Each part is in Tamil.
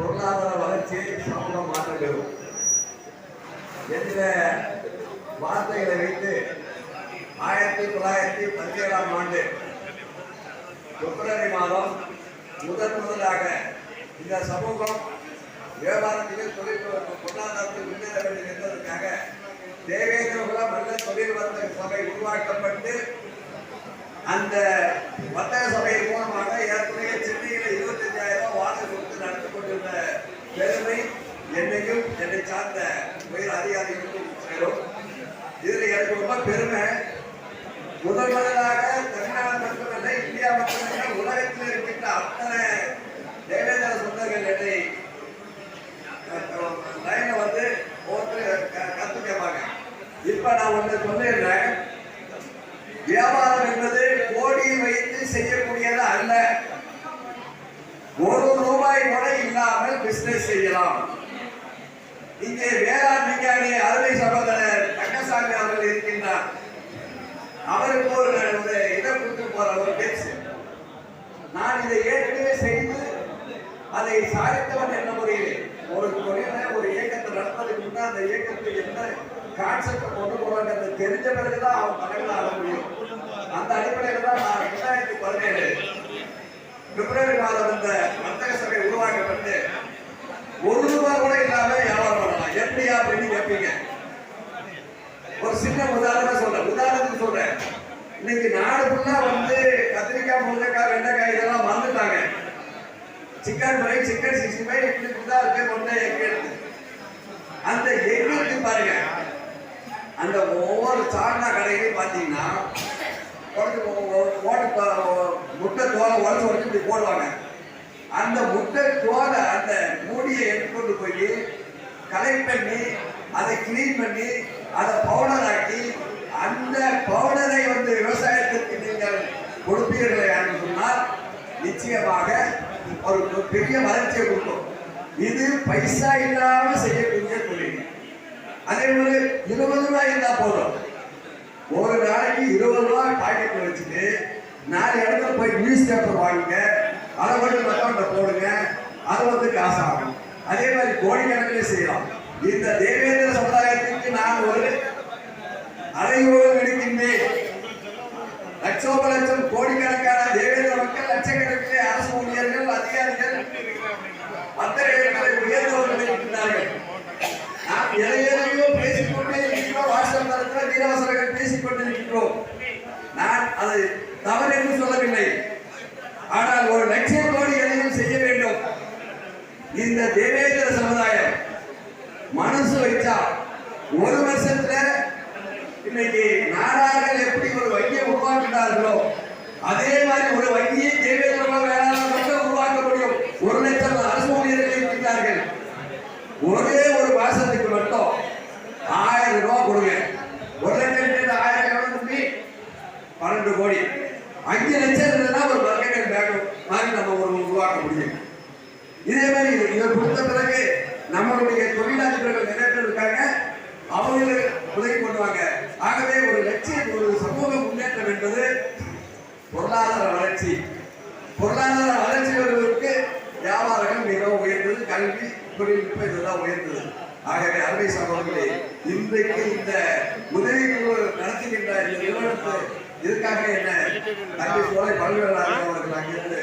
பொருளாதார வளர்ச்சி சமூக மாற்றங்கள் என்ற வார்த்தைகளை வைத்து ஆயிரத்தி தொள்ளாயிரத்தி பதினேழாம் ஆண்டு பிப்ரவரி மாதம் முதன் முதலாக இந்த சமூகம் வியாபாரத்திலும் தொழில் பொருளாதாரத்தில் முன்னேற வேண்டும் என்பதற்காக தேவேந்திரகுல மல்ல தொழில் வர்த்தக சபை உருவாக்கப்பட்டு அந்த வர்த்தக சபையின் மூலமாக ஏற்கனவே முதல் முதலாக தமிழ்நாடு மட்டுமல்ல இந்தியா மட்டுமல்ல உலகத்தில் இருக்கின்ற அத்தனை தேவேந்திர சொந்தங்கள் என்னை வந்து ஒருத்தர் கத்து கேட்பாங்க இப்ப நான் ஒன்று சொல்லிடுறேன். வியாபாரம் என்பது கோடி வைத்து செய்யக்கூடியது அல்ல. ஒரு ரூபாய் கூட இல்லாமல் பிசினஸ் செய்யலாம். இங்கே வேளாண் விஞ்ஞானி அருமை சகோதரர் ரங்கசாமி அவர்கள் இருக்கின்றார் அவருக்கு ஒரு இதை கொடுத்து போற ஒரு பேச்சு நான் இதை ஏற்கனவே செய்து அதை சாதித்தவன் என்ன முறையிலே ஒரு தொழில ஒரு இயக்கத்தை நடப்பதற்கு முன்னால் அந்த இயக்கத்தை என்ன கான்செப்ட் கொண்டு போறாங்க தெரிஞ்ச பிறகுதான் அவன் பணங்கள் ஆட முடியும். அந்த அடிப்படையில் தான் நான் ரெண்டாயிரத்தி பதினேழு பிப்ரவரி மாதம் இந்த வர்த்தக சபை உருவாக்கப்பட்டு ஒரு ரூபாய் கூட இல்லாம வியாபாரம் பண்ணலாம். எப்படியா அப்படின்னு கேட்பீங்க சின்ன உதாரணமா சொல்றேன். உதாரணத்துக்கு சொல்றேன். இன்னைக்கு நாடு ஃபுல்லா வந்து கத்திரிக்காய் முருங்கைக்காய் வெண்டைக்காய் இதெல்லாம் மறந்துட்டாங்க. Chicken fry chicken sixty five இப்படி தான் இருக்கு ஒன்றே எக் எடுத்து அந்த எங்களுக்கு பாருங்க. அந்த ஒவ்வொரு சாரணா கடையிலையும் பார்த்தீங்கன்னா உடச்சு போட்டு முட்டை தோலை உடச்சு உடச்சு இப்படி போடுவாங்க. அந்த முட்டை தோலை அந்த மூடியை எடுத்துக்கொண்டு போய் கலெக்ட் பண்ணி அதை கிளீன் பண்ணி அதை பவுடர் ஆக்கி அந்த பவுடரை வந்து விவசாயத்திற்கு நீங்கள் கொடுப்பீர்கள் என்று சொன்னால் நிச்சயமாக ஒரு பெரிய வளர்ச்சியை கொடுக்கும். இது பைசா இல்லாமல் செய்யக்கூடிய தொழில். அதே போல இருபது ரூபாய் இருந்தா போதும். ஒரு நாளைக்கு இருபது ரூபாய் பாக்கெட் வச்சுட்டு நாலு இடத்துல போய் நியூஸ் பேப்பர் வாங்குங்க அதை மட்டும் அக்கௌண்ட்ல போடுங்க அது வந்து காசு ஆகும் அதே மாதிரி கோடிக்கணக்கிலே செய்யலாம். இந்த தேவேந்திர சமுதாயத்திற்கு நான் ஒரு அறைகோடு விடுக்கின்றேன். லட்சோப லட்சம் கோடிக்கணக்கான தேவேந்திர மக்கள் லட்சக்கணக்கிலே அரசு ஊழியர்கள் அதிகாரிகள் பத்திரிகைகளை உயர்ந்தவர்கள் இருக்கின்றார்கள். நாம் எதை பேசிக்கொண்டே இருக்கிறோம். வாட்ஸ்அப் தளத்தில் வீரவசரங்கள் பேசிக் கொண்டிருக்கிறோம் நான் அது தவறு என்று சொல்லவில்லை. ஆனால் ஒரு லட்சியம் கோடி எதையும் செய்ய வேண்டும். இந்த தேவேந்திர வருஷம் ஒரு வருஷத்துல இன்னைக்கு நாடார்கள் எப்படி ஒரு வங்கியை உருவாக்கினார்களோ அதே மாதிரி ஒரு வங்கியை தேவையான வேளாண் மட்டும் உருவாக்க முடியும். ஒரு லட்சம் அரசு ஊழியர்கள் விட்டார்கள் ஒரே ஒரு மாசத்துக்கு மட்டும் ஆயிரம் ரூபாய் கொடுங்க. ஒரு லட்சம் சேர்ந்து ஆயிரம் எவ்வளவு தம்பி? பன்னெண்டு கோடி. அஞ்சு லட்சம் இருந்ததுன்னா ஒரு மர்க்கெட் பேங்க் மாதிரி நம்ம ஒரு உருவாக்க முடியும். இதே மாதிரி இதை கொடுத்த பிறகு நம்மளுடைய தொழிலாளர்கள் நிறைய பேர் இருக்காங்க அவங்களுக்கு உதவி பண்ணுவாங்க. ஆகவே ஒரு லட்சியம் ஒரு சமூக முன்னேற்றம் என்பது பொருளாதார வளர்ச்சி. பொருளாதார வளர்ச்சி வருவதற்கு வியாபாரங்கள் மிகவும் உயர்ந்தது கல்வி தொழில்நுட்பம் இதெல்லாம் உயர்ந்தது. ஆகவே அருமை சகோதரர்களே இன்றைக்கு இந்த உதவி குழு நடத்துகின்ற இந்த நிறுவனத்தை இதுக்காக என்ன தம்பி சோலை பல்வேறு அவர்கள் அங்கிருந்து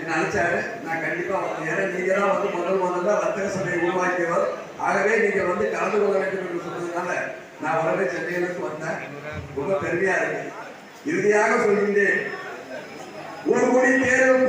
என்ன அழைச்சாரு. நான் கண்டிப்பா ஏன்னா நீங்க தான் வந்து முதல் முதல்ல வர்த்தக சபை ஆகவே நீங்க வந்து கலந்து கொள்ள வேண்டும் என்று சொன்னதுனால நான் வரவே சென்னையிலிருந்து வந்தேன். ரொம்ப பெருமையா இருக்கு. இறுதியாக சொல்கின்றேன். ஒரு கோடி பேரும்